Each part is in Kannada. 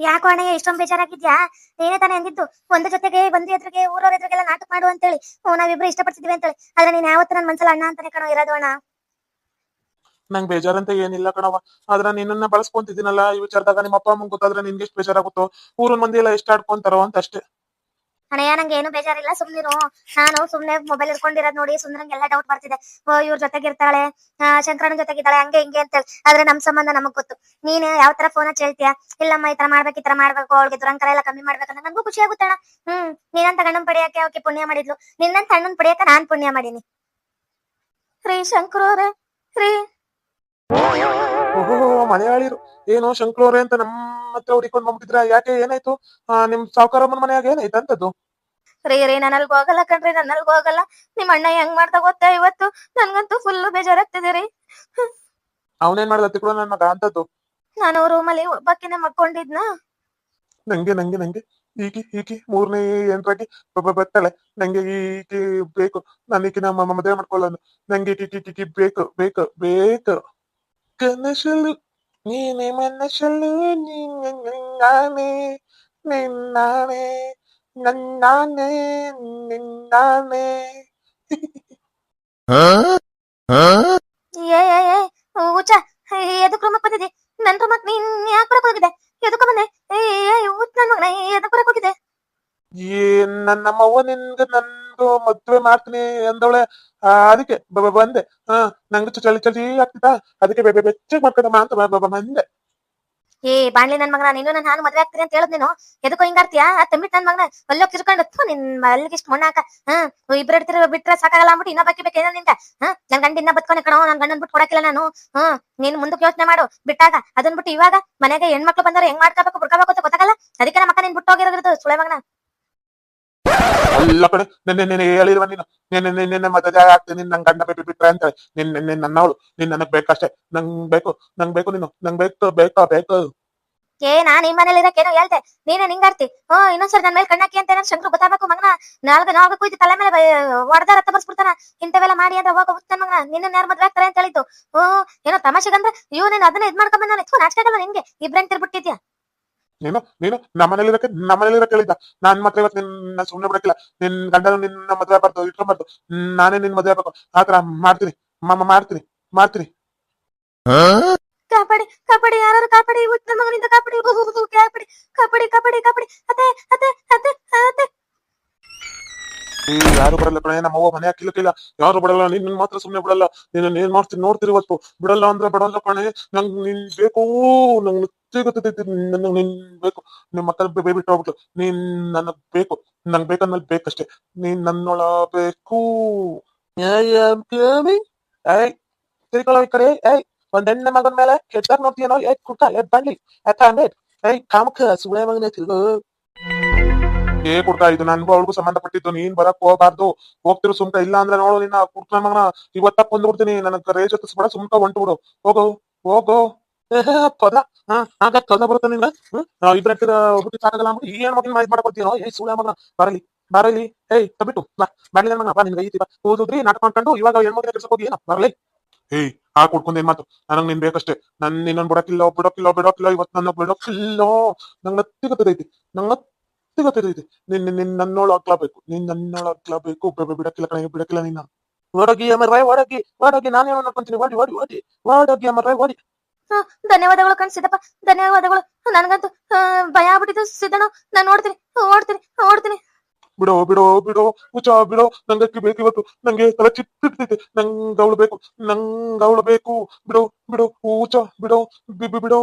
ಯಾಕೋ ಅಣ್ಣ ಇಷ್ಟೊಂದು ಬೇಜಾರಾಗಿದ್ಯಾ? ನೀನೇ ತಾನೇ ಅಂದಿದ್ದು, ಒಂದ್ ಜೊತೆಗೆ ಬಂದಿ ಎದುರಿಗೆ, ಊರವ್ರ ಎದುರಿಗೆಲ್ಲ ನಾಟಕ ಮಾಡು ಅಂತೇಳಿ. ನಾವಿಬ್ರು ಇಷ್ಟಪಡ್ತಿದ್ವಿ ಅಂತೇಳಿ. ಆದ್ರೆ ನೀನ್ ಯಾವತ್ತು ನನ್ನ ಮನ್ಸಲ್ಲಿ ಅಣ್ಣ ಅಂತಾನೆ ಕಣೋ ಇರೋದು ಅಣ್ಣ. ನಂಗ್ ಬೇಜಾರಂತ ಏನಿಲ್ಲ ಕಣವ ಆದ್ರ ನಿನ್ನನ್ನ ಬಳಸ್ಕೊಂತಿದ್ದೀನಲ್ಲ, ಈ ವಿಚಾರದಾಗ ನಿಮ್ಮ ಅಪ್ಪ ಅಮ್ಮಂಗ್ ಗೊತ್ತಾದ್ರೆ ನಿನ್ಗೆ ಎಷ್ಟು ಬೇಜಾರಾಗುತ್ತೋ. ಊರಿನ ಮಂದಿ ಎಲ್ಲ ಎಷ್ಟು ಆಡ್ಕೊಂತಾರೋ ಅಂತ ಅಷ್ಟೇ. ಅಣ್ಣಯ್ಯ ನಂಗೆ ಏನು ಬೇಜಾರಿಲ್ಲ ಸುಮ್ನಿರು. ನಾನು ಸುಮ್ನೆ ಮೊಬೈಲ್ ಇಟ್ಕೊಂಡಿರೋದ್ ನೋಡಿ ಸುಂದ್ರಂಗೆಲ್ಲ ಡೌಟ್ ಬರ್ತಿದೆ. ಓ ಇವ್ರ ಜೊತೆಗಿರ್ತಾಳೆ ಆ, ಶಂಕರಣ್ಣ ಜೊತೆಗಿದ್ದಾಳೆ ಹಂಗೆ ಹಿಂಗೆ ಅಂತೇಳಿ ಆದ್ರೆ ನಮ್ ಸಂಬಂಧ ನಮಗ್ ಗೊತ್ತು. ನೀನ್ ಯಾವ ತರ ಫೋನ್ ಹಚ್ಚಿ ಹೇಳ್ತೀಯ? ಇಲ್ಲಮ್ಮ ಈ ತರ ಮಾಡ್ಬೇಕು ಈ ತರ ಮಾಡ್ಬೇಕು ಅವಳಿಗೆ ದುರಂಕರ ಎಲ್ಲ ಕಮ್ಮಿ ಮಾಡ್ಬೇಕಂತ ನನ್ಗೂ ಖುಷಿ ಆಗುತ್ತಣ್ಣ ಹ್ಮ್ ನೀನಂತ ಗಂಡನ್ ಪಡೆಯಕ್ಕೆ ಅವಕ್ಕೆ ಪುಣ್ಯ ಮಾಡಿದ್ಲು. ನಿನ್ನಂತ ಅಣ್ಣನ್ ಪಡೆಯಕ್ಕೆ ನಾನ್ ಪುಣ್ಯ ಮಾಡೀನಿ. ರೀ ಶಂಕರವ್ರೆ ರೀ ಓಹೋ ಮಲಯಾಳಿರು ಏನೋ ಶಂಕ್ರವ್ರೆ ಅಂತ ನಮ್ಮ ಹತ್ರ ಹುಡಿಕೊಂಡ್ ಬಂದ್ಬಿಟ್ಟಿದ್ರ? ಯಾಕೆ ಏನಾಯ್ತು? ಆ, ನಿಮ್ ಸಾವುಕಾರಮ್ಮನ ಮನೆಯಾಗ ಏನಾಯ್ತು ಅಂತದ್ದು? ರೀ ರೀ ನಾನು ಅಲ್ಗ್ ಹೋಗಲ್ಲ ಕಣ್ರಿ ನಾನು ಅಲ್ಗ್ ಹೋಗಲ್ಲ ನಿಮ್ ಅಣ್ಣ ಹೆಂಗ್ ಮಾಡ್ತಾ ಗೊತ್ತಾ ಇವತ್ತು? ನನ್ಗಂತೂ ಫುಲ್ ಬೇಜಾರಾಗ್ತಿದೆ ರೀ. ಅವನೇನ್ ಮಾಡ್ದ ತಿಳ್ಕೊಳ ನನ್ನ ಮಗ ಅಂತದ್ದು? ನಾನು ರೂಮಲ್ಲಿ ಒಬ್ಬಕ್ಕಿನ ಮಕ್ಕೊಂಡಿದ್ನ ನಂಗೆ ನಂಗೆ ನಂಗೆ. ಈಕಿ ಈಕಿ ಮೂರನೇ ಎಂಟ್ರಾಗಿ ಬರ್ತಾಳೆ ನಂಗೆ ಈಕಿ ಬೇಕು. ನಾನು ಈಕಿನ ಮದುವೆ ಮಾಡ್ಕೊಳ್ಳೋದು ನಂಗೆ ಈಕಿ ಈಕಿ ಈಕಿ ಬೇಕು ಬೇಕು ಬೇಕು. ಕನಸಲು ನೀನೆ ಮನಸ್ಸಲು ನೀನೆ ನಿನ್ನಾನೆ ನನ್ನಾನೆ ನಿನ್ನಾನೆ ಏ ಏ ಏ ಹುಚ್ಚ ಎದಕ್ ರೂಮಕ್ ಬಂದಿದ್ದಿ ನನ್ ರೂಮಕ್ ನೀನ್ ಯಾಕೆ ಬರಕ್ ಹೋಗಿದೆ ಎದಕ್ ಬಂದೆ ಏ ಏ ಹುಚ್ಚ ನನ್ ಮಗನ ಎದಕ್ ಬರಕ್ ಹೋಗಿದೆ ಏನ್ ನನ್ನ ನಮ್ಮವ್ವ ನಿನ್ಗ ನಂದು ಮದ್ವೆ ಮಾಡ್ತೀನಿ ಅಂದವಳೆ ಆ, ಅದಕ್ಕೆ ಬಂದೆ. ಹಾ ನಂಗೆ ಚಳಿ ಚಳಿ ಆಗ್ತಿತ್ತ? ಅದಕ್ಕೆ ಬೆಚ್ಚಗೆ ಮಾಡ್ಕೊಡಮ್ಮ ಅಂತ ಬಂದೆ. ಏ ಬಾಣ್ಲಿ ನನ್ ಮಗನ ನೀನು ನಾನು ಮದ್ವೆ ಆಗ್ತೀನಿ ಅಂತ ಹೇಳದ್ ನೀನು? ಎದಕ್ಕೋ ಹಿಂಗಾರ್ತಿಯಾ? ತಂಬಿಟ್ ನನ್ ಮಗನ. ಅಲ್ಲೋ ಕಿರ್ಕೊಂಡು ಥು, ನಿನ್ ಅಲ್ಲಿಗೆ ಇಷ್ಟ ಮಣ್ಣಾಕ ಹ್ಮ್ ಇಬ್ರು ಇಡ್ತಿರ ಬಿಟ್ರೆ ಸಾಕಾಗಲ್ಲ ಅಂದ್ಬಿಟ್ಟು ಇನ್ನ ಬಾಕಿ ಬೇಕೇನ ನಿಂತ ಹ್ಮ್ ನನ್ ಗಂಡ ಇನ್ನ ಬದ್ಕೊನೆ ಕಣೋ ನನ್ ಗಂಡನ್ ಬಿಟ್ಟು ಕೊಡಕಿಲ್ಲ ನಾನು. ಹ್ಮ್ ನೀನ್ ಮುಂದಕ್ಕೆ ಯೋಚನೆ ಮಾಡು. ಬಿಟ್ಟಾಗ ಅದನ್ ಬಿಟ್ಟು ಇವಾಗ ಮನೆಗೆ ಹೆಣ್ಮಕ್ಳು ಬಂದ್ರೆ ಹೆಂಗ್ ಮಾಡ್ಕೋಬೇಕು ಬಿಡ್ಕೋಬೇಕು ಅಂತ ಗೊತ್ತಾಗಲ್ಲ? ಅದಕ್ಕೆ ನಮ್ಮ ನೀನ್ ಬಿಟ್ಟು ಹೋಗಿರೋದು ಸುಳೆ ಮಗನ. ಅಲ್ಲ ಕಡೆ ನಿನ್ನೆ ನಿನ್ನೆ ಹೇಳಿರುವ ನೀನು. ನಿನ್ನೆ ನಿನ್ನೆ ಮದುವೆ ಆಗ್ತೀನಿ ನಂಗೆ ಗಂಡ ಬಿಟ್ಟು ಬಿಟ್ರೆ ಅಂತ ನಿನ್ನೆ ನಿನ್ನ ನನ್ನವಳು ನಿನ್ ನನಗ್ ಬೇಕಷ್ಟೇ ನಂಗ್ ಬೇಕು. ನಂಗ್ ಬೇಕು ನೀನು. ನಂಗ್ ಬೇಕು ಬೇಕು ಬೇಕು. ಏ ನಾನ್ ಈ ಮನೇಲಿ ಇರಕ್ಕೇನೋ ಹೇಳ್ತೆ ನೀನೇ ನಿಂಗಾಡ್ತಿ. ಹ್ಮ್ ಇನ್ನೊಂದ್ಸರಿ ನನ್ ಮೇಲೆ ಕಣ್ಣಾಕಿ ಅಂತ ಏನಾದ್ರು ಶಂಕರ್ ಗೊತ್ತಾಗಬೇಕು ಮಗನ? ನಾಲ್ಕು ನಾಲ್ಕು ಕುಯ್ದು ತಲೆ ಮೇಲೆ ಹೊಡೆದ ರಕ್ತ ಬರ್ಸ್ಬಿಡ್ತಾನ ಇಂಥವೆಲ್ಲ ಮಾಡಿ ಅಂದ್ರೆ ಹೋಗ ಹುಚ್ಚನ್ ಮಗನ? ನಿನ್ನ ಯಾರು ಮದ್ವೆ ಆಗ್ತಾರೆ ಅಂತ ಹೇಳಿದ್ದು. ಹ್ಮ್ ಏನೋ ತಮಾಷೆಗಂದ್ರೆ ಇವ್ ನೀನ್ ಅದನ್ನ ಇದ್ ಮಾಡ್ಕೊಂಡ್ ಬಂದಾನೆ. ಥೂ ನಾಚಿಕೆ ನಿನ್ಗೆ. ಇಬ್ರನ್ ತಿರ್ಬಿಟ್ಟಿದ್ಯಾ ನೀನು ನೀನು ನಮ್ಮನೇಲಿ ಇರಕ್ಕೆ ನಮ್ಮನೇಲಿ ಇರಕ್ಕೆ ಹೇಳಿದ್ದ. ನಾನ್ ಮಾತ್ರ ಇವತ್ತು ನಿನ್ನ ಸುಮ್ನೆ ಬಿಡಕ್ಕಿಲ್ಲ. ನಿನ್ ಗಂಡನು ನಿನ್ನ ಮದುವೆ ಬರ್ತು ಇಟ್ಕೊಂಬಾರ್ದು ನಾನೇ ನಿನ್ ಮದುವೆ ಆಗ್ಬೇಕು. ಆತರ ಮಾಡ್ತೀನಿ. ಮಮ್ಮ ಮಾಡ್ತೀನಿ. ಮಾಡ್ತೀನಿ. ಕಾಪಾಡಿ ಕಾಪಾಡಿ ಯಾರು ಕಾಪಾಡಿ. ಹುಚ್ಚ ಮಗನಿಂದ ಕಾಪಾಡಿ. ಕಾಪಾಡಿ. ಕಾಪಾಡಿ ಕಾಪಾಡಿ ಕಾಪಾಡಿ. ಅತ್ತೆ ಅತ್ತೆ ಅತ್ತೆ ಏ, ಯಾರು ಬರಲ್ಲ ಕಣೆ ನಮ್ಮ ಅವ್ವ ಮನೆ ಹಾಕಿಲ್ಲಕ್ಕಿಲ್ಲ ಯಾರು ಬಿಡಲ್ಲ ನೀನ್ ನಿನ್ ಮಾತ್ರ ಸುಮ್ಮನೆ ಬಿಡಲ್ಲ. ನೀನ್ ಏನ್ ಮಾಡ್ತೀನಿ ನೋಡ್ತೀರಿ ಇವತ್ತು ಬಿಡಲ್ಲ ಅಂದ್ರೆ ಬಿಡಲ್ಲ ಕಣೆ. ನಂಗ್ ನಿನ್ ಬೇಕು ನಂಗ್ ನಿತ್ಯ ಗೊತ್ತೈತಿ ನನಗ್ ನಿನ್ ಬೇಕು. ನಿಮ್ ಮಕ್ಕಳ ಬೇ ಬಿಟ್ಟು ಹೋಗ್ಬಿಟ್ಟು. ನೀನ್ ನನಗ್ ಬೇಕು. ನಂಗ್ ಬೇಕಂದ್ಮೇಲೆ ಬೇಕಷ್ಟೇ. ನೀನ್ ನನ್ನೊಳ ಬೇಕು ಏಯ್ ತಿರ್ಕೊಳ್ಳೋ ಈ ಕಡೆ. ಏಯ್, ಒಂದ್ ಹೆಣ್ಣ ಮಗನ ಮೇಲೆ ಕೆಟ್ಟಾಗ ನೋಡ್ತೀಯನೋ? ಏಯ್ ಕುಟ್ಟ ಏ, ಬನ್ನಿ. ಏಯ್, ಕಾಮಕ ಸುಳೆ ಮಗನೇ ತಿರ್ಗೋ. ಏ, ಕುಡ್ಕ, ಇದು ನನ್ಗೂ ಅವಳಿಗೂ ಸಂಬಂಧಪಟ್ಟಿದ್ದು. ನೀನ್ ಬರಕ್ ಹೋಗ್ಬಾರ್ದು. ಹೋಗ್ತಿರು ಸುಮ್ಕ ಇಲ್ಲ ಅಂದ್ರೆ ನೋಡು ನಿನ್ನ ಕುಡ್ಕ ಮಗನ. ಇವತ್ತ ಕೊಂದ್ಬಿಡ್ತೀನಿ. ನನಗ್ ರೇಜ್ ಹತ್ತಿಸ್ಬೇಡ. ಸುಮ್ಕ ಹೊಂಟು ಬಿಡು ಹೋಗು ಹೋಗು. ಹಾ, ಆಗ ತೊದ ಬರುತ್ತೆ ನಿನ್ಗ ಇಬ್ರ ಹುಟ್ಟಿ ಸಾಕಾಗಲ್ಲ ಅಂದ್ಬಿಟ್ಟು ಈ ಹೆಣ್ ಮಗನ್ ಮಾಹಿತಿ ಏ ಸುಳ್ಳ ಮಗನ. ಬರಲಿ ಬರಲಿ ಏಯ್ ತಬಿಟ್ಟು ಬಾ. ಬರಲಿ ನನ್ನ ಮಗ ಬಾ, ನಿನ್ಗೆ ಐತಿ ಬಾ ಓದಿದ್ರಿ ನಾಟಕ ಮಾಡ್ಕೊಂಡು ಇವಾಗ ಹೆಣ್ಮಗಿನ ಕೆಲ್ಸಕ್ಕೆ ಬರಲಿ ಏಯ್ ಆ, ಕುಡ್ಕೊಂಡ್ ಏನ್ ಮಾತು ನನಗ್ ನಿನ್ ಬೇಕಷ್ಟೇ. ನನ್, ನಿನ್ನನ್ ಬಿಡಕ್ಕಿಲ್ಲ ಬಿಡಕ್ಕಿಲ್ಲ ಬಿಡಕ್ಕಿಲ್ಲ ಇವತ್ತು ನನ್ನ ಬಿಡಕ್ಕಿಲ್ಲ. ನಂಗ್ ನತ್ತಿ ಗೊತ್ತೈತಿ ನಂಗ್ ನತ್ತಿ ಗೊತ್ತೈತಿ ನಿನ್ ನಿನ್ ನನ್ನೋಳು ಆಗ್ಲಾಬೇಕು ನಿನ್ನ ನನ್ನೋಳು ಬೆ- ಬಿಡಕ್ಕಿಲ್ಲ ಕಣ, ಬಿಡಕ್ಕಿಲ್ಲ ನಿನ್ನ ಓಡೋಗಿ ಅಮರ್ರೆ ಹೊರಗಿ ಹೊರಗಿ ನಾನೇ ನೋಡ್ಕೊಂತೀನಿ. ಓಡಿ ಓಡಿ ಓಡಿ ಓಡೋಗಿ ಅಮರ್ರೆ ಓಡಿ ಧನ್ಯವಾದಗಳು ಕಣ್ ಸಿದ್ದಪ್ಪ ಧನ್ಯವಾದಗಳು. ನನ್ಗಂತೂ ಭಯ ಆಗ್ಬಿಟ್ಟಿದ್ದು ಸಿದ್ದಣ್ಣ ನಾನ್ ನೋಡ್ತೀನಿ. ಓಡ್ತೀನಿ ಓಡ್ತೀನಿ. ಬಿಡೋ ಬಿಡೋ ಬಿಡೋ ಹುಚ್ಚ ಬಿಡೋ. ನಂಗಕ್ಕೆ ಬೇಕು ಇವತ್ತು. ನಂಗೆ ತಲೆ ಚಿತ್ತಿಡ್ತೈತೆ ನಂಗ್ ಅವಳು ಬೇಕು. ನಂಗ್ ಅವಳು ಬೇಕು. ಬಿಡೋ ಬಿಡೋ ಹುಚ್ಚ ಬಿಡೋ ಬಿಡೋ.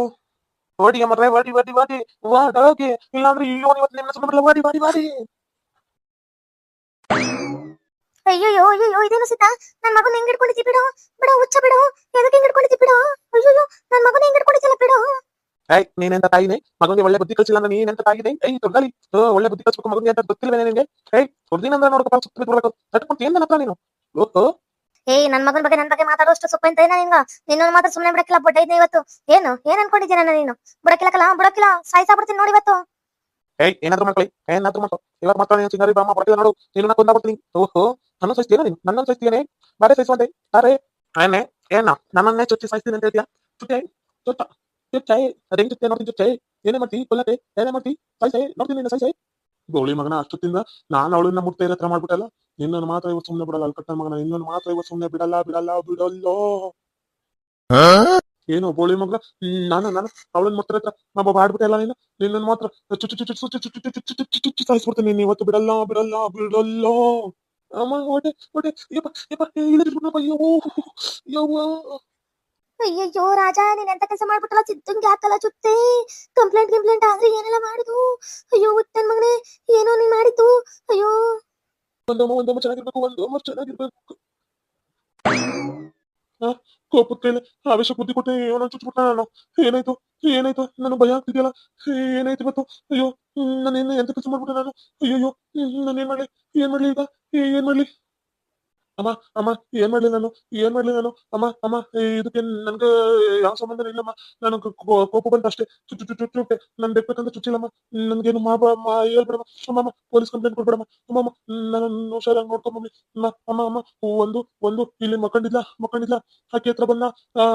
ಓಡಿ ಅಮರ್ರೆ ವಾಡಿ ವಾಡಿ ವಾಡಿ ವಾಡೋಗೆ ಇಲ್ಲಾಂದ್ರೆ ಇವತ್ತು ನಿನ್ನ ಸುಮ್ಮನೆ ವಾಡಿ ವಾಡಿ ಓಡಿ. ಓಡಿ ಅಯ್ಯಯ್ಯೋ ಅಯ್ಯಯ್ಯೋ ಇದೇನು ಸಿದ್ದ ನನ್ ಮಗನ ಹೆಂಗ್ ಹಿಡ್ಕೊಂಡಿದ್ದಿ ಬಿಡು? ಬಿಡು ಹುಚ್ಚ ಬಿಡು. ಎದಕ್ಕೆ ಹೆಂಗ್ ಹಿಡ್ಕೊಂಡಿದ್ದಿ ಬಿಡು? ಅಯ್ಯಯ್ಯೋ ನನ್ನ ಮಗನ ಹೆಂಗ್ ಹಿಡ್ಕೊಂಡಿದ್ದಿಲ್ಲ ಬಿಡು? ಏಯ್ ನೀನೆಂತ ತಾಯಿನೇ? ಮಗನಿಗೆ ಒಳ್ಳೆ ಬುದ್ಧಿ ಕಲಿಸಿಲ್ಲ ಅಂದ್ರೆ ನೀನೆಂತ ತಾಯಿನೇ? ಏಯ್ ದೊಡ್ಡಲಿ ಒಳ್ಳೆ ಬುದ್ಧಿ ಕಲಿಸ್ಬೇಕು ಮಗನಿಗೆ ಅಂತ ಗೊತ್ತಿಲ್ವೇನೆ ನಿನ್ಗೆ? ಏಯ್ ಹೊಡ್ದಿನಂದ್ರೆ ನೋಡ್ಕಪ್ಪ ಸುತ್ತ ಬಿಡ್ಬೇಕು ತಟ್ಕೊಂತ ಏನ್ ನನ್ನ ಹತ್ರ ನೀನು? ಓಹೋ ಏಯ್ ನನ್ ಮಗನ ಬಗ್ಗೆ ನನ್ ಬಗ್ಗೆ ಮಾತಾಡೋಷ್ಟು ಸೊಪ್ಪ ಅಂತ ಏನ ನಿನ್ಗ? ನಿನ್ನ ಮಾತ್ರ ಸುಮ್ಮನೆ ಬಿಡಕ್ಕಿಲ್ಲ ಬಟ್ ಇವತ್ತು. ಏನು? ಏನ್ ಅನ್ಕೊಂಡಿದ್ದೆ ನಾನು ನೀನು? ಬಿಡಕ್ಕಿಲ್ಲಕಲ್ಲ ಬಿಡಕ್ಕಿಲ್ಲ. ಸಾಯ್ತಾ ಬಿಡ್ತೀನಿ ನೋಡಿ ಇವತ್ತು. ಏಯ್ ಏನಾದ್ರು ಮಾಡ್ಕೊಳ್ಳಿ. ಏನಾದ್ರು ಮಾಡ್ಕೊ. ಇವಾಗ ಮಾತ್ರ ನೀನು ಚಿಂಗಾರಿ ಬಾಮ ಬರ್ತೀವಿ ನೋಡು. ನೀನು ಕೊಂದ ಬರ್ತೀನಿ ಓಹೋ. ನನ್ನ ಸಹಿಸ್ತೀಯ ನೀನು ನನ್ನನ್ನು ಸಹಿಸ್ತೀಯನೇ ಬಾರೆ ಸಹಿಸುವಂತೆ ಅರೆ ಏನೇ ಏನ ನನ್ನನ್ನೇ ಚುಚ್ಚಿ ಸಹಿಸ್ತೀನಿ ಅಂತ ಹೇಳ್ತೀಯ ಚುಟ್ಟೆ ಚುಚ್ಚ ಚುಚ್ಚೆ ಅದೇನ್ ಚುಚ್ಚೆ ನೋಡ್ತೀನಿ ಚುಚ್ಚೆ ಏನೇ ಮಾಡ್ತಿ ಕೊಲ್ಲತೆ ಏನೇ ಮಾಡ್ತಿ ಸಹಿಸೆ ನೋಡ್ತೀನಿ ನಿನ್ನ ಗೋಳಿ ಮಗನ ಅಷ್ಟೊತ್ತಿಂದ ನಾನು ಅವಳನ್ನ ಮುಟ್ತಾ ಹತ್ರ ಮಾಡ್ಬಿಟ್ಟಲ್ಲ ನಿನ್ನನ್ನು ಮಾತ್ರ ಇವತ್ತು ಸುಮ್ಮನೆ ಬಿಡಲ್ಲ ಅಲ್ಕಟ್ಟ ಮಗನ ನಿನ್ನನ್ನು ಮಾತ್ರ ಇವತ್ತು ಸುಮ್ಮನೆ ಬಿಡಲ್ಲ ಬಿಡಲ್ಲ ಬಿಡಲ್ಲೋ ಏನು ಬೋಳಿ ಮಗ ನಾನು ನಾನು ಅವಳನ್ನ ಮುಟ್ತಿರ ಹತ್ರ ನಮ್ಮ ಬಾಡ್ಬಿಟ್ಟೆ ಅಲ್ಲ ನೀನು ನಿನ್ನನ್ನು ಮಾತ್ರ ಚುಚ್ಚು ಚುಚ್ಚು ಚುಚ್ಚು ಚುಚ್ಚು ಚುಚ್ಚು ಚುಚ್ಚು ಚುಚ್ಚು ಸಾಯಿಸ್ಬಿಡ್ತೀನಿ ಇವತ್ತು ಬಿಡಲ್ಲ ಬಿಡಲ್ಲ ಬಿಡಲ್ಲೋ ಅಮ್ಮ ಹೊಟ್ಟೆ ಹೊಟ್ಟೆ ಯಪ್ಪ ಯಪ್ಪ ಇಳಿದ್ಬಿಟ್ನಪ್ಪ ಅಯ್ಯೋ ಯವ್ವ ಅಯ್ಯಯ್ಯೋ ರಾಜ ನೀನ್ ಎಂತ ಕೆಲಸ ಮಾಡ್ಬಿಟ್ಟಲ್ಲ ಸಿದ್ದಂಗೆ ಹಾಕಲ್ಲ ಚುತ್ತೆ ಕಂಪ್ಲೇಂಟ್ ಕಂಪ್ಲೇಂಟ್ ಆದ್ರೆ ಏನೆಲ್ಲ ಮಾಡುದು ಅಯ್ಯೋ ಉತ್ತನ್ ಮಗನೇ ಏನೋ ನೀನ್ ಮಾಡಿದ್ದು ಅಯ್ಯೋ ಒಂದೊಮ್ಮ ಒಂದೊಮ್ಮ ಚೆನ್ನಾಗಿರ್ಬೇಕು ಒಂದೊಮ್ಮ ಚೆನ್ನಾಗಿರ್ಬೇಕು ಕೋಪದ ಕೈಲಿ ಆವೇಶ ಬುದ್ಧಿ ಕೊಟ್ಟೆ, ಏನೋ ಚುಚ್ಬಿಟ್ಟ ನಾನು. ಏನಾಯ್ತು? ಏನಾಯ್ತು? ನನಗೆ ಭಯ ಆಗ್ತಿದೆಯಲ್ಲ? ಏನಾಯ್ತು ಇವತ್ತು? ಅಯ್ಯೋ ನಾನು ಏನು ಎಂತ ಕೆಲಸ ಮಾಡ್ಬಿಟ್ಟೆ ನಾನು? ಅಯ್ಯಯ್ಯೋ ನಾನು ಏನ್ ಮಾಡ್ಲಿ? ಏನ್ ಮಾಡ್ಲಿ ಈಗ? ಏನ್ ಮಾಡ್ಲಿ? ಅಮ್ಮ ಅಮ್ಮ, ಏನ್ ಮಾಡ್ಲಿ ನಾನು? ಏನ್ ಮಾಡ್ಲಿ ನಾನು? ಅಮ್ಮ ಅಮ್ಮ ಇದಕ್ಕೆ ನನ್ಗೆ ಯಾವ ಸಂಬಂಧ ಇಲ್ಲಮ್ಮ. ನಾನು ಕೋಪ ಬಂತ ಅಷ್ಟೇ. ಚುಚ್ಚು ಚುಚ್ಚು ಚುಚ್ಚು ನಾನು ಬೇಕಂತ ಚುಚ್ಚಿಲ್ಲಮ್ಮ. ನನ್ಗೇನು ಮಾ ಹೇಳ್ಬೇಡಮ್ಮ. ಅಮ್ಮ ಪೊಲೀಸ್ ಕಂಪ್ಲೇಂಟ್ ಕೊಡ್ಬೇಡಮ್ಮ. ಅಮ್ಮ ನಾನು ಹುಷಾರಾಗಿ ನೋಡ್ಕೊಂಬಿ ಅಮ್ಮ ಅಮ್ಮ ಒಂದು ಒಂದು, ಇಲ್ಲಿ ಮಕ್ಕಂಡಿಲ್ಲ ಮಕ್ಕಂಡಿಲ್ಲ ಆಕೆ ಹತ್ರ ಬಂದ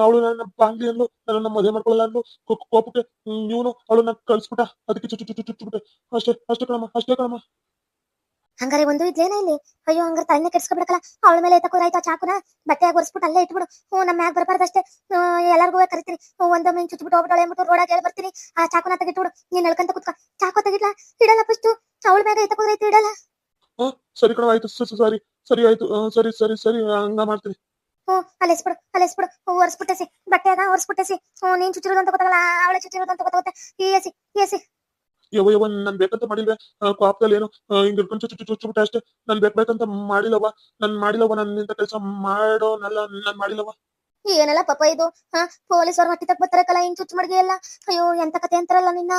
ಅವಳು ನನ್ನ ಬಾಂಗ್ಲಿ ಅಂದ್ಲು. ನನ್ನ ಮದುವೆ ಮಾಡ್ಕೊಳ್ಳಲ್ಲ ಅಂದ್ಲು. ಕೋಪಕ್ಕೆ ಅವಳು ಅವಳನ್ನ ಕಳ್ಸ್ಬಿಟ್ಟ. ಅದಕ್ಕೆ ಚುಚ್ಚು ಚುಚ್ಚು ಚುಚ್ಚುಬಿಟ್ಟೆ. ಅಷ್ಟೇ ಅಷ್ಟೇ ಕಣಮ್ಮ ಅಷ್ಟೇ ಕಣಮ್ಮ. ಹಂಗಾರೆ ಒಂದು ಇದ್ಲೇನ ಇಲ್ಲಿ? ಅಯ್ಯೋ ಹಂಗ ತಲೆನೇ ಕೆಡ್ಸ್ಕೊಬಿಡಕಲ್ಲ ಅವಳ ಮೇಲೆ ತಕೋರಾಯ್ತಾ ಚಾಕುನ. ಬಟ್ಟೆಯಾಗ ಒರೆಸ್ಬಿಟ್ಟು ಅಲ್ಲೇ ಇಟ್ಬಿಡು. ಹ್ಞೂ ನಮ್ಮ ಮ್ಯಾಗ ಬರಬಾರ್ದಷ್ಟೇ. ಎಲ್ಲರಿಗೂ ಕರಿತೀನಿ. ಒಂದು ಹಿಂಗ್ ಚುಚ್ಬಿಟ್ಟು ಹೋಗ್ಬಿಟ್ಟು ಹೇಳ್ಬಿಟ್ಟು ರೋಡಾಗ ಹೇಳಿ ಬರ್ತೀನಿ. ಆ ಚಾಕುನ ತೆಗಿಟ್ಬಿಡು. ನೀನ್ ಹೇಳ್ಕಂತ ಕುತ್ಕ. ಚಾಕು ತೆಗಿಡ್ಲಾ ಇಡಲ್ಲ ಫಸ್ಟು ಅವಳ ಮ್ಯಾಗ ಎತ್ತಕೋರೈತಿ ಇಡಲ್ಲ. ಸರಿ ಕಣ ಆಯ್ತು. ಸರಿ. ಸರಿ ಆಯ್ತು. ಸರಿ ಸರಿ ಸರಿ. ಹಂಗ ಮಾಡ್ತೀನಿ. ಹ್ಞೂ ಎಸ್ಬಿಡು ಹ್ಞೂ ಒರೆಸ್ಬಿಟ್ಟೆಸಿ ಬಟ್ಟೆಯಾಗ ಒರೆಸ್ಬಿಟ್ಟೆಸಿ ಹ್ಞೂ ನೀನ್ ಚುಚ್ಚಿರೋದು ಅಂತ ಗೊತ್ತಾಗಲ್ಲ ಅವಳ ಚುಚ್ಚಿರೋದು ಅಂತ ಗೊತ್ತಾಗುತ್ತೆ ಏಸಿ ಎಸಿ ಯವ್ವ ಯವ್ವ ನನ್ ಬೇಕಂತ ಮಾಡಿಲ್ವೇ? ಕೋಪದಲ್ಲಿ ಏನು? ಹಿಂಗ್ ಹಿಡ್ಕೊಂಡ್ ಚುಚ್ಚು ಚುಚ್ಚು ಅಷ್ಟೇ. ನನ್ ಬೇಕ್ ಬೇಕಂತ ಮಾಡಿಲ್ಲವ ನನ್ ಮಾಡಿಲ್ಲವ ನನ್ ಇಂತ ಕೆಲಸ ಮಾಡೋನಲ್ಲ ನನ್ ಮಾಡಿಲ್ಲವ ಏನಲ್ಲ ಪಾಪ ಇದು? ಹ ಪೊಲೀಸ್ ಹಟ್ಟಿ ತಕ್ ಬರ್ತಾರಕ್ಕಲ್ಲ ಹಿಂಗ್ ಚುಚ್ಚು ಮಾಡಿಗೆ ಎಲ್ಲ? ಅಯ್ಯೋ ಎಂತ ಕತೆ ಅಂತಾರಲ್ಲ ನಿನ್ನ?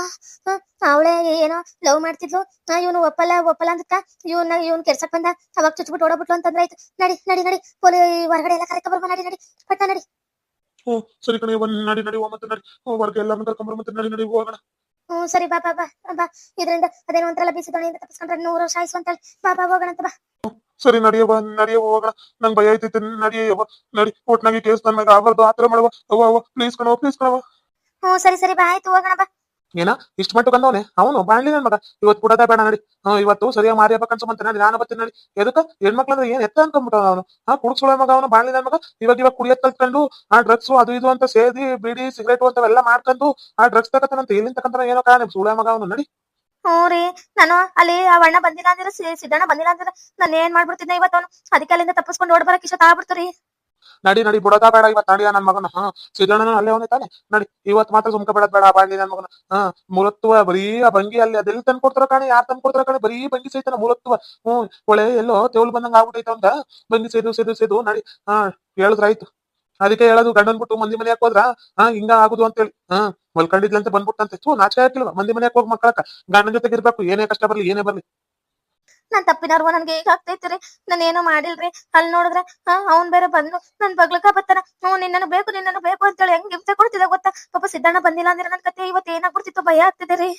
ಅವಳೆ ಏನೋ ಲವ್ ಮಾಡ್ತಿದ್ಲು. ಇವನು ಒಪ್ಪಲ್ಲ ಒಪ್ಪಲ್ಲ ಅಂದಕ್ಕ ಇವನ್ನ ಇವನ್ ಕೆರ್ಸಕ್ ಬಂದ. ಅವಾಗ ಚುಚ್ಬಿಟ್ಟು ಓಡಬಿಟ್ಲು ಅಂತಂದ್ರೆ ಆಯ್ತು. ನಡಿ ನಡಿ ನಡಿ. ಪೊಲೀ ಹೊರಗಡೆ ಎಲ್ಲ ಕರೆಕ ಬರ್ಬ ನಡಿ ನಡಿ. ಪಟ್ಟ ನಡಿ. ಓ ಸರಿ ಕಣೆ ನಡಿ ನಡಿ ಹೋಗ್ ಮತ್ತೆ ನಡಿ. ಹೊರಗೆ ಎಲ್ಲ ಕರ್ಕೊಂಬರ್ ಮತ್ತೆ ನಡಿ ನಡಿ ಹೋಗೋಣ. ಹ್ಞೂ ಸರಿ ಬಾ ಬಾ ಬಾ ಬಾ. ಇದರಿಂದ ಅದೇನೋ ಒಂಥರ ಬಿಸಿ ದೋಣಿಯಿಂದ ತಪ್ಪಿಸ್ಕೊಂಡ್ರೆ ನೂರು ವರ್ಷ ಆಯ್ಸು ಅಂತೇಳಿ. ಬಾ ಬಾ ಹೋಗೋಣ ಅಂತ ಬಾ. ಸರಿ ನಡಿಯವ್ವ ನಡಿಯವ್ವ ಹೋಗೋಣ. ನಂಗೆ ಭಯ ಐತಿ ನಡಿಯವ್ವ ನಡಿ ಒಟ್ನಾಗಿ ಕೇಸ್ ನನ್ನ ಮ್ಯಾಗ ಆಗ್ಬಾರ್ದು ಆತರ ಮಾಡವ. ಅವ್ವ ಅವ್ವ ಪ್ಲೀಸ್ ಕಣವ ಪ್ಲೀಸ್ ಕಣವ ಹ್ಞೂ ಸರಿ ಸರಿ ಬಾ ಆಯ್ತು ಹೋಗೋಣ ಬಾ. ಏನ? ಇಷ್ಟ ಮಟ್ಟು ಕಂದವನೆ ಅವನು ಬಾಣ್ಲಿ ನನ್ ಮಗ. ಇವತ್ತು ಬಿಡೋದೇ ಬೇಡ ನಡಿ. ಇವತ್ತು ಸರಿಯಾಗಿ ಮಾರಿ ಹಬ್ಬ ಕನ್ಸಮಂತ ನಡಿ. ನಾನು ಬರ್ತೀನಿ ನಡಿ. ಎದಕ್ಕ? ಹೆಣ್ಮಕ್ಳಂದ್ರೆ ಏನ್ ಎತ್ತ ಅನ್ಕೊಂಡ್ಬಿಟ್ಟ ಅವನು? ಹಾ ಕುಡ್ಸ್ಕೊಳ್ಳೋ ಮಗ ಅವನು, ಬಾಣ್ಲಿ ನನ್ ಮಗ. ಇವಾಗ ಇವಾಗ ಕುಡಿಯೋದ್ ಕಲ್ತ್ಕೊಂಡು ಆ ಡ್ರಗ್ಸ್ ಅದು ಇದು ಅಂತ ಸೇದಿ, ಬಿಡಿ ಸಿಗರೇಟ್ ಅಂತವೆಲ್ಲ ಮಾಡ್ಕೊಂಡು ಆ ಡ್ರಗ್ಸ್ ತಗತಾನಂತ ಎಲ್ಲಿಂದ ತಗಂತಾನ ಏನೋ ಕಾರಣ ಸುಳೆ ಮಗ ಅವನು, ನೋಡಿ. ಹ್ಞೂ ರೀ. ನಾನು ಅಲ್ಲಿ ಆ ಅಣ್ಣ ಬಂದಿಲ್ಲ ಅಂದ್ರೆ ಸಿದ್ದಣ್ಣ ಬಂದಿಲ್ಲ ಅಂದ್ರೆ ನಾನು ಏನ್ ಮಾಡ್ಬಿಡ್ತಿದ್ದೆ ಇವತ್ತು ಅವನು? ಅದಕ್ಕೆ ಅಲ್ಲಿಂದ ತಪ್ಪಿಸ್ಕೊಂಡು ಓಡ್ಬರಕ್ ಇಷ್ಟ ಆಗ್ಬಿಡ್ತು ರೀ. ನಡಿ ನಡಿ ಬಿಡೋದ ಬೇಡ, ಇವತ್ತು ನಡಿಯ ನನ್ ಮಗನ ಹಾ ಸಿದ್ದಣ್ಣನ ಅಲ್ಲೇ ಅವನೇ ತಾನೆ. ನಡಿ, ಇವತ್ತು ಮಾತ್ರ ಸುಮ್ಕ ಬೇಡ ಬೇಡ ಬಾಡಿ ನನ್ನ ಮಗನ ಹಾ ಮೂಲತ್ವ ಬರೀ ಆ ಭಂಗಿ ಅಲ್ಲಿ ಅದೆಲ್ಲಿ ತಂದು ಕೊಡ್ತಾರ ಕಾಣಿ, ಯಾರು ತಂದು ಕೊಡ್ತಾರ ಕಾಣಿ, ಬರೀ ಬಂಗಿ ಸೈತನ ಮೂಲತ್ವ ಹ್ಮ್ ಒಳ್ಳೆ ಎಲ್ಲೋ ತೆವಲ್ ಬಂದಂಗ ಆಗ್ಬಿಟ್ಟೈತ ಅಂತ ಬಂಗಿ ಸೇದು ಸೇದು ಸೇದು, ನಡಿ. ಹಾ ಹೇಳಿದ್ರಾಯ್ತು ಅದಕ್ಕೆ ಹೇಳೋದು ಗಂಡನ್ ಬಿಟ್ಟು ಮಂದಿ ಮನೆ ಹೋದ್ರ, ಹಾ, ಹಿಂಗ ಆಗುದು ಅಂತೇಳಿ. ಹಾ ಮಲ್ಕಂಡಿದ್ಲಂತೆ ಬಂದ್ಬಿಟ್ಟಂತೆ. ನಾಚಿಕೆ ಹಾಕಿಲ್ವ ಮಂದಿ ಮನೆ ಹೋಗಿ ಮಕ್ಕಳಕ್ಕ. ಗಂಡನ ಜೊತೆಗೆ ಇರ್ಬೇಕು, ಏನೇ ಕಷ್ಟ ಬರ್ಲಿ, ಏನೇ ಬರ್ಲಿ. ನಾನ್ ತಪ್ಪಿನವ್ರು ನನ್ಗೆ ಈಗ ಆಗ್ತೈತ್ರಿ. ನಾನು ಏನೋ ಮಾಡಿಲ್ರಿ. ಅಲ್ಲಿ ನೋಡಿದ್ರೆ ಅವ್ನ್ ಬೇರೆ ಬಂದು ನನ್ ಬಗ್ಲಕ ಬರ್ತಾನ ಹ್ಞೂ, ನಿನ್ನನ್ನು ಬೇಕು ನಿನ್ನನ್ನು ಬೇಕು ಅಂತೇಳಿ ಹೆಂಗ್ ಹಿಂಸೆ ಕೊಡ್ತಿದ್ದ ಗೊತ್ತಾ? ಪಾಪ ಸಿದ್ದಣ್ಣ ಬಂದಿಲ್ಲ ಅಂದ್ರೆ ನನ್ ಕತೆ ಇವತ್ತು ಏನಾಗ್ಬಿಡ್ತಿತ್ತು ಭಯ ಆಗ್ತಿದೆ ರೀ.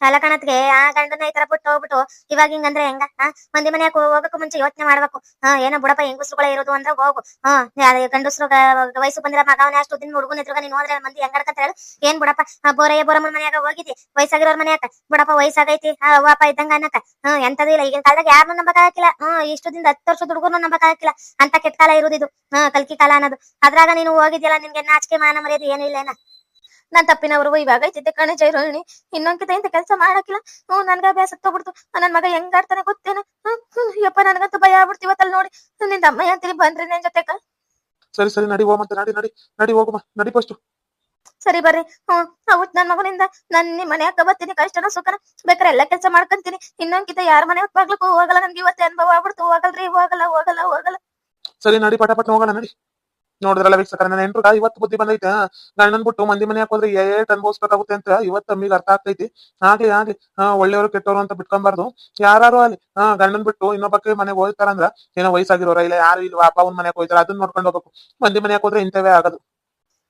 ಅಲ್ಲ ಕಣತ್ಗೆ, ಆ ಗಂಡನ ಈ ತರ ಬಿಟ್ಟು ಹೋಗ್ಬಿಟ್ಟು ಇವಾಗ ಹಿಂಗಂದ್ರೆ ಹೆಂಗ? ಹಾ ಮಂದಿ ಮನ್ಯಾಗ ಹೋಗಕ್ಕೂ ಮುಂಚೆ ಯೋಚನೆ ಮಾಡ್ಬೇಕು. ಹಾ, ಏನೋ ಬುಡಪ್ಪ ಹೆಂಗಸ್ರುಗಳ ಇರೋದು ಅಂದ್ರೆ ಹೋಗು. ಹಾ ಗಂಡಸ್ರು ವಯಸ್ಸು ಬಂದಿರ ಮಗವನ್ನ ಅಷ್ಟು ದಿನ ಹುಡುಗನ ಎದುರುಗ ನೀನ್ ಹೋದ್ರೆ ಮಂದಿ ಹೆಂಗಡ್ಕಂತ ಹೇಳಿ. ಏನ್ ಬುಡಪ್ಪ ಬೋರಯ್ಯ ಬೋರಮ್ಮನ ಮನ್ಯಾಗ ಹೋಗಿದ್ದಿ? ವಯಸ್ಸಾಗಿರೋರ್ ಮನೆಯಾಕ? ಬುಡಪ್ಪ ವಯಸ್ಸಾಗೈತಿ ಅವ್ವಪ್ಪ ಇದ್ದಂಗ ಅನ್ನಕ? ಹ್ಮ್ ಎಂತದೂ ಇಲ್ಲ. ಈಗಿನ ಕಾಲದಾಗ ಯಾರನ್ನೂ ನಂಬಕ್ ಹಾಕಿಲ್ಲ ಹ್ಮ್ ಇಷ್ಟು ದಿನ ಹತ್ತು ವರ್ಷದ ಹುಡುಗರು ನಂಬಕ್ ಹಾಕಿಲ್ಲ ಅಂತ ಕೆಟ್ಟ ಕಾಲ ಇರುದಿದು. ಹಾ, ಕಲ್ಕಿ ಕಾಲ ಅನ್ನೋದು. ಅದ್ರಾಗ ನೀನು ಹೋಗಿದ್ಯಲ್ಲ, ನಿನ್ಗೆ ನಾಚಿಕೆ ಮಾನ ಮರ್ಯಾದೆ ಏನೂ ಇಲ್ಲ ಏನ? ನಾನ್ ತಪ್ಪಿನವರು ಇವಾಗ ಐತಿದ್ದೆ ಕಣೆ ಜೈರೋಹಿಣಿ. ಇನ್ನೊಂದ್ಕಿತ ಇಂತ ಕೆಲಸ ಮಾಡಕ್ಕಿಲ್ಲ. ಹ್ಮ್ ನನ್ಗ ಅಭ್ಯಾಸ ತಗೋಬಿಡ್ತು ನನ್ ಮಗ ಹೆಂಗ್ ಆಡ್ತಾನೆ ಗೊತ್ತೇನ? ಹ್ಮ್ ಯಪ್ಪ ನನ್ಗಂತೂ ಭಯ ಆಗ್ಬಿಡ್ತು ಇವತ್ತಲ್ಲಿ ನೋಡಿ. ನಿಂದ ಅಮ್ಮಯ್ಯ ಅಂತೀನಿ ಬಂದ್ರಿ ನನ್ ಜೊತೆಗ ಸರಿ ಸರಿ ನಡಿ ಹೋಗ್ ಮತ್ತೆ ನಡಿ ನಡಿ ನಡಿ ಹೋಗುಮ ನಡಿ ಫಸ್ಟ್ ಸರಿ ಬರ್ರಿ. ಹ್ಮ್ ಅವತ್ ನನ್ ಮಗನಿಂದ ನನ್ ನಿಮ್ ಮನೆ ಅಕ್ಕ ಬರ್ತೀನಿ ಕಷ್ಟನ ಸುಖನ? ಬೇಕಾರೆ ಎಲ್ಲಾ ಕೆಲಸ ಮಾಡ್ಕೊಂತೀನಿ. ಇನ್ನೊಂದ್ಕಿತ ಯಾರ ಮನೆ ಬಾಗ್ಲಕ್ಕೂ ಹೋಗಲ್ಲ ನನ್ಗೆ ಇವತ್ತೇ ಅನುಭವ ಆಗ್ಬಿಡ್ತು. ಹೋಗಲ್ರಿ ಹೋಗಲ್ಲ ಹೋಗಲ್ಲ ಹೋಗಲ್ಲ. ಸರಿ ನಡಿ ಪಟ ಪಟ ಹೋಗೋಣ ನಡಿ. ನೋಡಿದ್ರಲ್ಲ ವೀಕ್ಷಕರ, ನನ್ನ ಹೆಂಡ್ರುಗ ಇವತ್ತು ಬುದ್ಧಿ ಬಂದೈತೆ. ಗಂಡನ್ ಬಿಟ್ಟು ಮಂದಿ ಮನೆ ಹೋದ್ರೆ ಏಟ್ ಅನ್ಭವಿಸ್ಬೇಕಾಗುತ್ತೆ ಅಂತ ಇವತ್ತು ತಮ್ಮಿಗೆ ಅರ್ಥ ಆಗ್ತೈತಿ. ಆಗ್ಲಿ ಆ ಒಳ್ಳೆಯವರು ಕೆಟ್ಟವರು ಅಂತ ಬಿಟ್ಕೊಂಬಾರ್ದು. ಯಾರು ಅಲ್ಲಿ, ಹಾ ಗಂಡನ್ ಬಿಟ್ಟು ಇನ್ನೊಬ್ಬಕ್ಕೆ ಮನೆಗೆ ಹೋಗ್ತಾರಂದ್ರ ಏನೋ ವಯಸ್ಸಾಗಿರೋರ ಇಲ್ಲ, ಯಾರು ಇಲ್ವಾ, ಅಪ್ಪ, ಅವ್ನ ಮನೆಗೆ ಹೋಯ್ತಾರ ಅದನ್ನ ನೋಡ್ಕೊಂಡು ಹೋಗ್ಬೇಕು. ಮಂದಿ ಮನೆಗೆ ಹಾಕೋದ್ರೆ ಇಂಥವೇ ಆಗೋದು.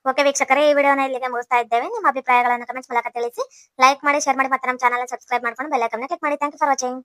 ಓಕೆ ವೀಕ್ಷಕರೇ, ಈ ವಿಡಿಯೋನ ಇಲ್ಲಿಗೆ ಮುಗಿಸ್ತಾ ಇದ್ದೇವೆ. ನಿಮ್ಮ ಅಭಿಪ್ರಾಯಗಳನ್ನು ಕಮೆಂಟ್ಸ್ ಮೂಲಕ ತಿಳಿಸಿ. ಲೈಕ್ ಮಾಡಿ ಶೇರ್ ಮಾಡಿ, ಮತ್ತೆ ನಮ್ಮ ಚಾನಲ್ ಸಬ್ಸ್ಕ್ರೈಬ್ ಮಾಡ್ಕೊಂಡು ಬೆಲ್ ಐಕನ್ ಕ್ಲಿಕ್ ಮಾಡಿ. Thank you for watching